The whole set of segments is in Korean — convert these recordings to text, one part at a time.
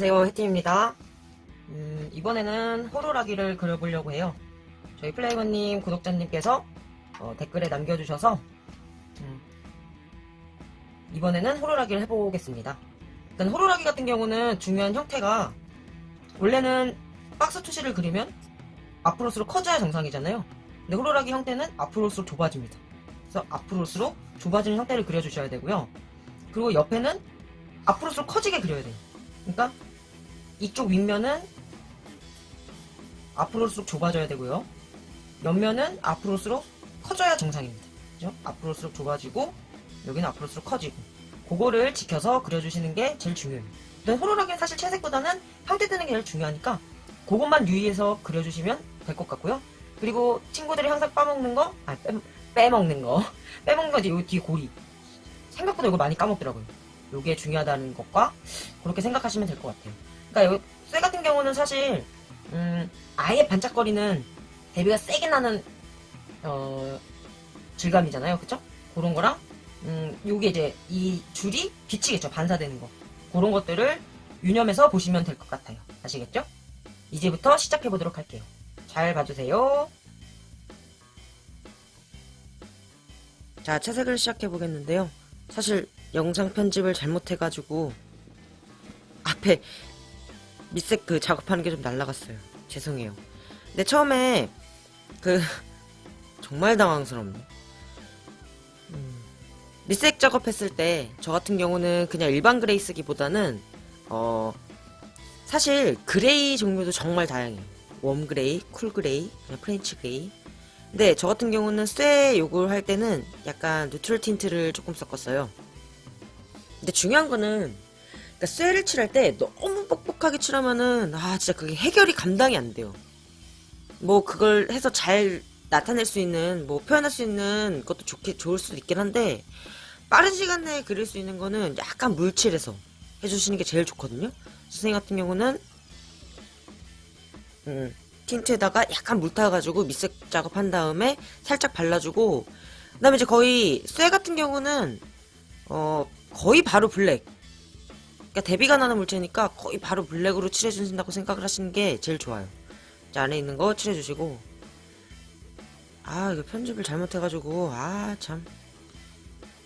안녕하세요 해팀입니다. 음, 이번에는 호루라기를 그려보려고 해요. 저희 플레이버님 구독자님께서 어, 댓글에 남겨주셔서 음, 이번에는 호루라기를 해보겠습니다. 일단 호루라기 같은 경우는 중요한 형태가 원래는 박스 투시를 그리면 앞으로일수록 커져야 정상이잖아요. 근데 호루라기 형태는 앞으로일수록 좁아집니다. 그래서 앞으로일수록 좁아지는 형태를 그려주셔야 되고요. 그리고 옆에는 앞으로일수록 커지게 그려야 돼요. 그러니까 이쪽 윗면은 앞으로 올수록 좁아져야 되고요. 옆면은 앞으로 올수록 커져야 정상입니다. 그죠? 앞으로 올수록 좁아지고 여기는 앞으로 올수록 커지고 그거를 지켜서 그려주시는 게 제일 중요해요. 일단 호루라기는 사실 채색보다는 형태 뜨는 게 제일 중요하니까 그것만 유의해서 그려주시면 될 것 같고요. 그리고 친구들이 항상 빠먹는 거, 아, 빼, 빼먹는 거. 빼먹는 거 이제 여기 뒤에 고리. 생각보다 이거 많이 까먹더라고요. 요게 중요하다는 것과 그렇게 생각하시면 될 것 같아요. 그러니까 요, 쇠 같은 경우는 사실 음, 아예 반짝거리는 대비가 세게 나는 어, 질감이잖아요, 그쵸? 그런 거랑 음, 요게 이제 이 줄이 비치겠죠, 반사되는 거. 그런 것들을 유념해서 보시면 될 것 같아요. 아시겠죠? 이제부터 시작해 보도록 할게요. 잘 봐주세요. 자, 채색을 시작해 보겠는데요. 사실 영상 편집을 잘못해가지고 앞에 밑색 그 작업하는 게 좀 날라갔어요. 죄송해요. 근데 처음에 그 정말 당황스럽네. 음, 밑색 작업했을 때 저 같은 경우는 그냥 일반 그레이 쓰기보다는 어 사실 그레이 종류도 정말 다양해요. 웜 그레이, 쿨 그레이, 그냥 프렌치 그레이. 근데 저 같은 경우는 쇠 요걸 할 때는 약간 뉴트럴 틴트를 조금 섞었어요. 근데 중요한 거는 그러니까 쇠를 칠할 때 너무 뻑뻑하게 칠하면은 아 진짜 그게 해결이 감당이 안 돼요. 뭐 그걸 해서 잘 나타낼 수 있는 뭐 표현할 수 있는 것도 좋게 좋을 수도 있긴 한데 빠른 시간 내에 그릴 수 있는 거는 약간 물칠해서 해주시는 게 제일 좋거든요. 선생님 같은 경우는 음, 틴트에다가 약간 물 타가지고 밑색 작업한 다음에 살짝 발라주고 그다음에 이제 거의 쇠 같은 경우는 어 거의 바로 블랙 그러니까 대비가 나는 물체니까 거의 바로 블랙으로 칠해주신다고 생각을 하시는 게 제일 좋아요. 자, 안에 있는 거 칠해주시고 아 이거 편집을 잘못해가지고 아 참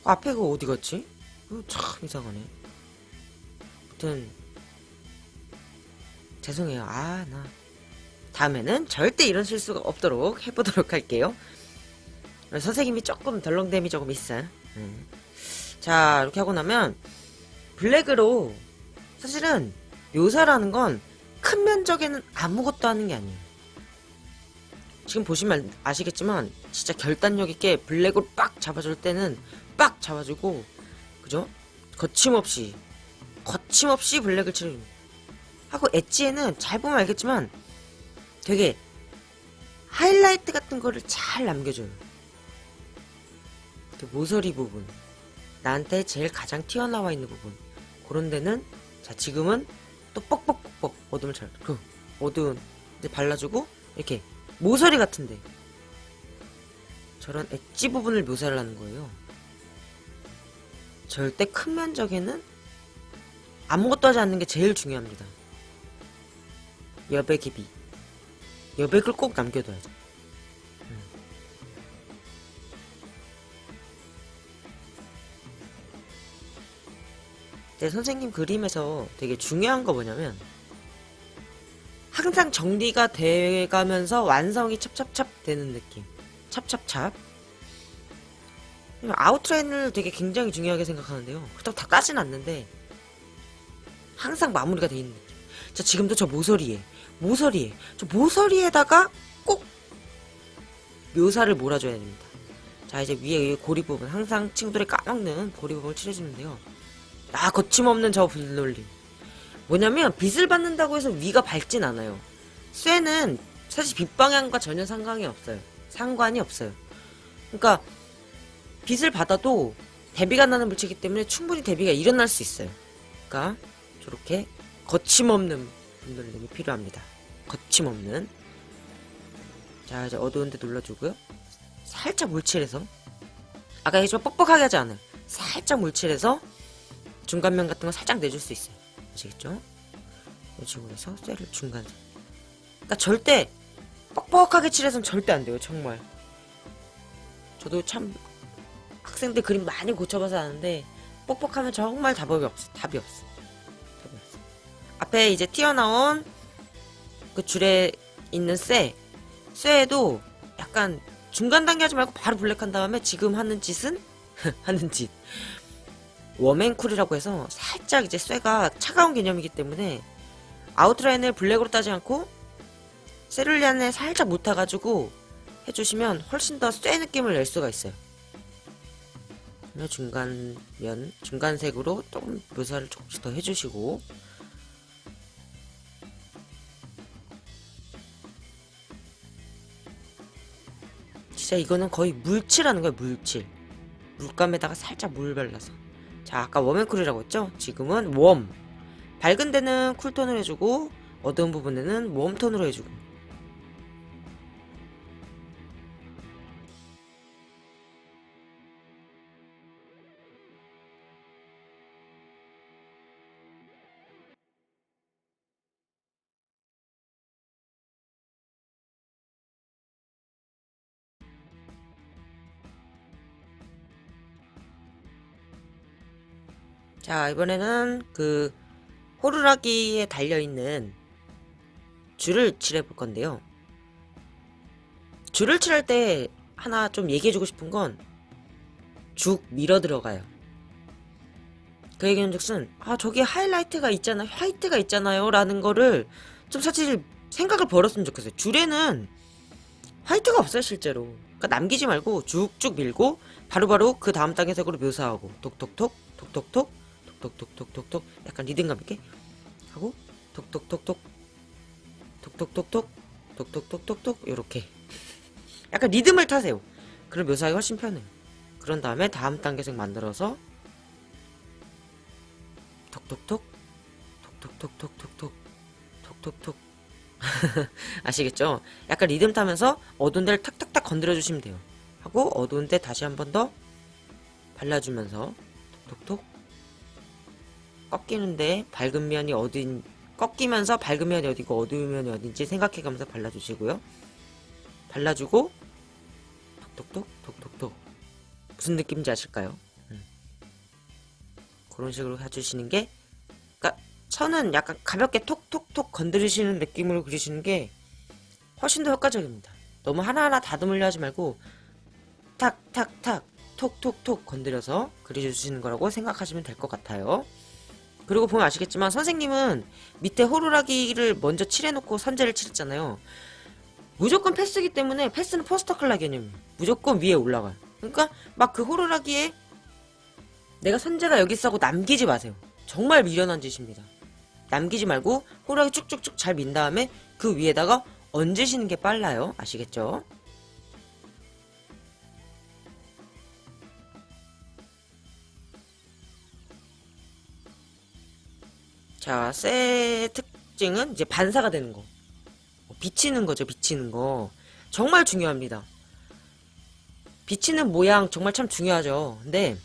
앞에 그거 어디 갔지? 그거 참 이상하네. 아무튼 죄송해요. 아 나 다음에는 절대 이런 실수가 없도록 해보도록 할게요. 선생님이 조금 덜렁댐이 조금 있어요. 음. 자 이렇게 하고 나면 블랙으로 사실은 묘사라는 건 큰 면적에는 아무것도 하는 게 아니에요. 지금 보시면 아시겠지만 진짜 결단력 있게 블랙으로 빡 잡아줄 때는 빡 잡아주고 그죠? 거침없이 거침없이 블랙을 칠해줍니다. 하고 엣지에는 잘 보면 알겠지만 되게 하이라이트 같은 거를 잘 남겨줘요. 그 모서리 부분 나한테 제일 가장 튀어나와 있는 부분 그런 데는 자 지금은 또 뻑뻑뻑뻑 어둠을 잘 그 어두운 이제 발라주고 이렇게 모서리 같은데 저런 엣지 부분을 묘사를 하는 거예요. 절대 큰 면적에는 아무것도 하지 않는 게 제일 중요합니다. 여백 기비 여백을 꼭 남겨둬야죠. 내 선생님 그림에서 되게 중요한 거 뭐냐면 항상 정리가 돼가면서 완성이 찹찹찹 되는 느낌. 찹찹찹. 아웃라인을 되게 굉장히 중요하게 생각하는데요. 그렇다고 다 까진 않는데 항상 마무리가 돼 있는 느낌. 자 지금도 저 모서리에 모서리에 저 모서리에다가 꼭 묘사를 몰아줘야 됩니다. 자 이제 위에 이 고리 부분 항상 친구들이 까먹는 고리 부분을 칠해주는데요. 아 거침없는 저 불놀림. 뭐냐면 빛을 받는다고 해서 위가 밝진 않아요. 쇠는 사실 빛 방향과 전혀 상관이 없어요. 상관이 없어요. 그러니까 빛을 받아도 대비가 나는 물체이기 때문에 충분히 대비가 일어날 수 있어요. 그러니까 저렇게 거침없는 불놀림이 필요합니다. 거침없는. 자 이제 어두운 데 눌러주고요. 살짝 물칠해서. 아까 얘기했지만 뻑뻑하게 하지 않아요. 살짝 물칠해서 중간면 같은 거 살짝 내줄 수 있어요. 아시겠죠? 이런 식으로 해서 쇠를 중간선. 그러니까 절대 뻑뻑하게 칠해서는 절대 안 돼요. 정말. 저도 참 학생들 그림 많이 고쳐봐서 아는데 뻑뻑하면 정말 답이 없어. 답이 없어. 답이 없어. 앞에 이제 튀어나온 그 줄에 있는 쇠, 쇠에도 약간 중간 단계 하지 말고 바로 블랙한 다음에 지금 하는 짓은 하는 짓. 웜앤쿨이라고 해서 살짝 이제 쇠가 차가운 개념이기 때문에 아웃라인을 블랙으로 따지 않고 세룰리안에 살짝 묻어가지고 해주시면 훨씬 더 쇠 느낌을 낼 수가 있어요. 그러면 중간 면, 중간색으로 조금 묘사를 조금씩 더 해주시고 진짜 이거는 거의 물칠하는 거예요, 물칠. 물감에다가 살짝 물 발라서. 자, 아까 웜앤쿨이라고 했죠? 지금은 웜. 밝은 데는 쿨톤으로 해주고, 어두운 부분에는 웜톤으로 해주고. 자, 이번에는 그 호루라기에 달려있는 줄을 칠해 볼 건데요. 줄을 칠할 때 하나 좀 얘기해주고 싶은 건죽 밀어 들어가요. 그 얘기는 즉슨, 아, 저기 하이라이트가 있잖아, 화이트가 있잖아요. 라는 거를 좀 사실 생각을 버렸으면 좋겠어요. 줄에는 화이트가 없어요, 실제로. 그러니까 남기지 말고 쭉쭉 밀고 바로바로 그 다음 단계 색으로 묘사하고 톡톡톡, 톡톡톡, 톡톡톡톡톡. 약간 리듬감 있게? 하고 톡톡톡톡. 톡톡톡톡. 톡톡톡톡톡. 요렇게. 약간 리듬을 타세요. 그럼 묘사하기 훨씬 편해요. 그런 다음에 다음 단계색 만들어서 톡톡톡. 톡톡톡톡톡톡. 톡톡톡. 아시겠죠? 약간 리듬 타면서 어두운 데를 탁탁탁 건드려 주시면 돼요. 하고 어두운 데 다시 한 번 더 발라주면서 톡톡톡 꺾이는데 밝은 면이 어딘 꺾이면서 밝은 면이 어디고 어두운 면이 어딘지 생각해가면서 발라주시고요. 발라주고 톡톡톡 톡톡톡 무슨 느낌인지 아실까요? 음. 그런 식으로 해주시는 게 그러니까 선은 약간 가볍게 톡톡톡 건드리시는 느낌으로 그리시는 게 훨씬 더 효과적입니다. 너무 하나하나 다듬으려 하지 말고 탁탁탁 톡톡톡 건드려서 그려주시는 거라고 생각하시면 될 것 같아요. 그리고 보면 아시겠지만 선생님은 밑에 호루라기를 먼저 칠해놓고 선재를 칠했잖아요. 무조건 패스기 때문에 패스는 포스터 컬러 개념이에요. 무조건 위에 올라가요. 그러니까 막 그 호루라기에 내가 선재가 여기 있어 하고 남기지 마세요. 정말 미련한 짓입니다. 남기지 말고 호루라기 쭉쭉쭉 잘 민 다음에 그 위에다가 얹으시는 게 빨라요. 아시겠죠? 자, 쇠 특징은 이제 반사가 되는 거. 비치는 거죠, 비치는 거. 정말 중요합니다. 비치는 모양 정말 참 중요하죠. 근데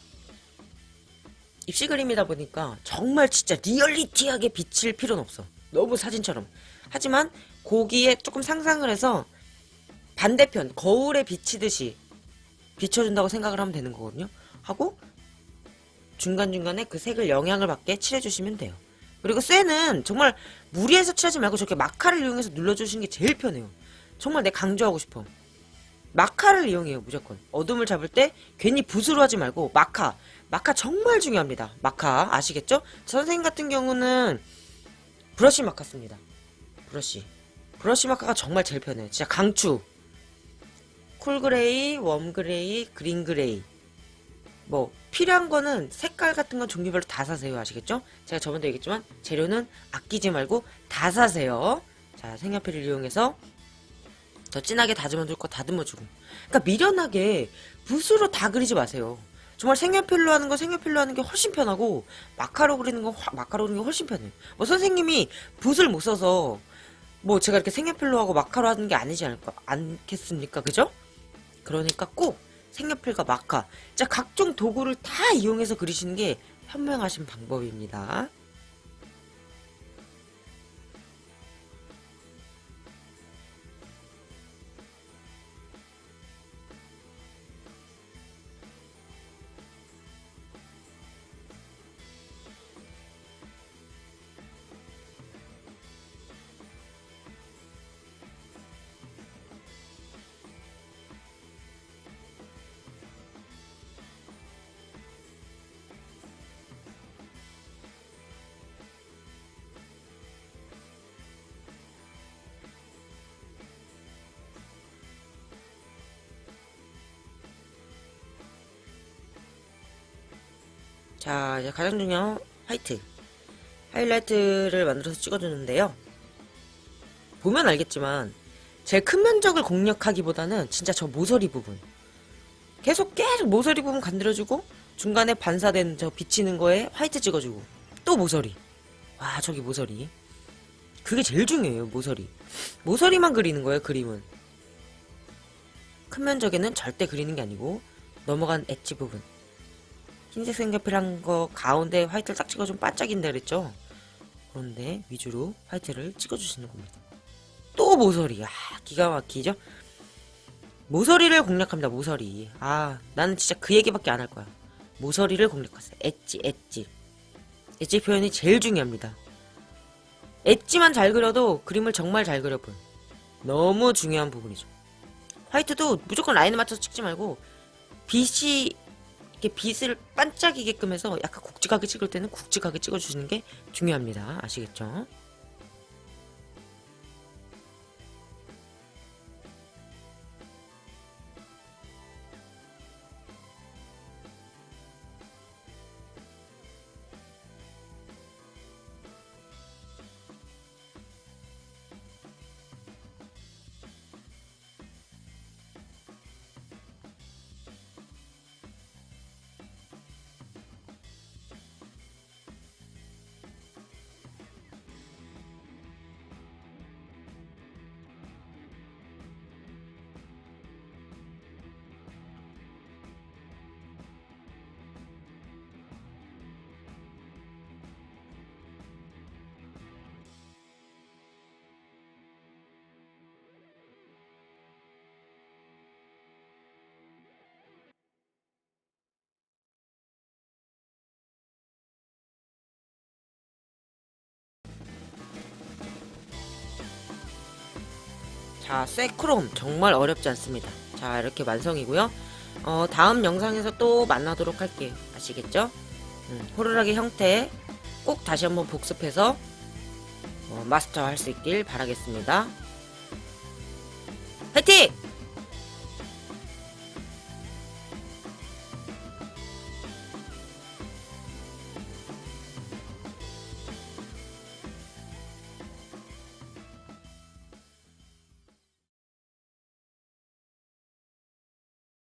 입시 그림이다 보니까 정말 진짜 리얼리티하게 비칠 필요는 없어. 너무 사진처럼. 하지만 고기에 조금 상상을 해서 반대편 거울에 비치듯이 비춰준다고 생각을 하면 되는 거거든요. 하고 중간중간에 그 색을 영향을 받게 칠해주시면 돼요. 그리고 쇠는 정말 무리해서 칠하지 말고 저렇게 마카를 이용해서 눌러주시는 게 제일 편해요. 정말 내 강조하고 싶어. 마카를 이용해요, 무조건. 어둠을 잡을 때 괜히 붓으로 하지 말고 마카. 마카 정말 중요합니다. 마카. 아시겠죠? 선생님 같은 경우는 브러쉬 마카 씁니다. 브러쉬. 브러쉬 마카가 정말 제일 편해요. 진짜 강추. 쿨 그레이, 웜 그레이, 그린 그레이. 뭐 필요한 거는 색깔 같은 건 종류별로 다 사세요. 아시겠죠? 제가 저번에 얘기했지만 재료는 아끼지 말고 다 사세요. 자, 색연필을 이용해서 더 진하게 다듬어 줄 거 다듬어 주고. 그러니까 미련하게 붓으로 다 그리지 마세요. 정말 색연필로 하는 거 색연필로 하는 게 훨씬 편하고 마카로 그리는 거 화- 마카로 그리는 게 훨씬 편해요. 뭐 선생님이 붓을 못 써서 뭐 제가 이렇게 색연필로 하고 마카로 하는 게 아니지 않을까 않겠습니까? 그죠? 그러니까 꼭 색연필과 마카, 진짜 각종 도구를 다 이용해서 그리시는 게 현명하신 방법입니다. 자, 이제 가장 중요한 화이트. 하이라이트를 만들어서 찍어주는데요. 보면 알겠지만, 제일 큰 면적을 공략하기보다는 진짜 저 모서리 부분. 계속 계속 모서리 부분 간들어주고, 중간에 반사된 저 비치는 거에 화이트 찍어주고, 또 모서리. 와, 저기 모서리. 그게 제일 중요해요, 모서리. 모서리만 그리는 거예요, 그림은. 큰 면적에는 절대 그리는 게 아니고, 넘어간 엣지 부분. 흰색 색연필한 거 가운데 화이트를 딱 찍어주면 반짝인다 그랬죠? 그런데 위주로 화이트를 찍어주시는 겁니다. 또 모서리. 아, 기가 막히죠? 모서리를 공략합니다, 모서리. 아, 나는 진짜 그 얘기밖에 안 할 거야. 모서리를 공략하세요. 엣지, 엣지. 엣지 표현이 제일 중요합니다. 엣지만 잘 그려도 그림을 정말 잘 그려본. 너무 중요한 부분이죠. 화이트도 무조건 라인에 맞춰서 찍지 말고, 빛이 이렇게 빛을 반짝이게끔 해서 약간 굵직하게 찍을 때는 굵직하게 찍어주시는 게 중요합니다. 아시겠죠? 자, 세크롬 정말 어렵지 않습니다. 자, 이렇게 완성이고요. 어, 다음 영상에서 또 만나도록 할게요. 아시겠죠? 음, 호루라기 형태 꼭 다시 한번 복습해서 어, 마스터 할 수 있길 바라겠습니다. 화이팅!